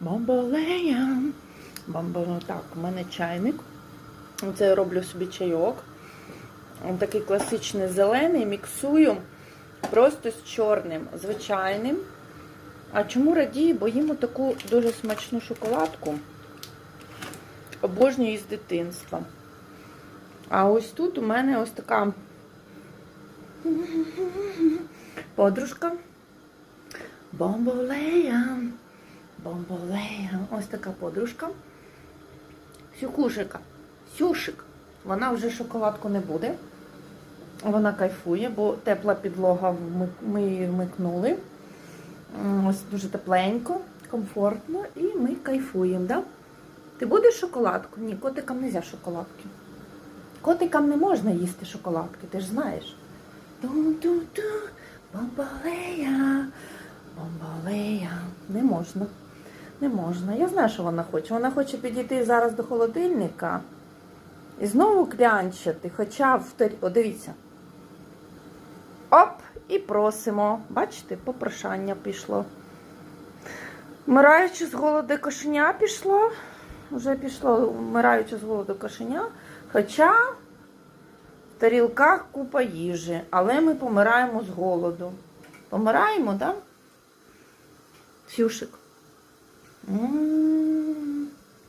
Бомболея. Бомбо... Так, у мене чайник. Це я роблю собі чайок. Він такий класичний зелений, міксую просто з чорним, звичайним. А чому радію? Бо їм таку дуже смачну шоколадку. Обожнюю з дитинства. А ось тут у мене ось така подружка. Бомболея. Бомболея. Ось така подружка. Сюкушика. Сюшик. Вона вже шоколадку не буде. Вона кайфує, бо тепла підлога ми її вмикнули. Ось дуже тепленько, комфортно, і ми кайфуємо, да? Ти будеш шоколадку? Ні, котикам не можна шоколадки. Котикам не можна їсти шоколадки, ти ж знаєш. Ту-ту-ту, бомбалея. Можна. Не можна. Я знаю, що вона хоче. Вона хоче підійти зараз до холодильника і знову клянчити, хоча в тарі... О, дивіться. Оп, і просимо. Бачите, попрошання пішло. Вмираючи з голоду кошеня пішло. Вже пішло вмираючи з голоду кошеня. Хоча в тарілках купа їжі, але ми помираємо з голоду. Помираємо, так? Да? Фюшик. М.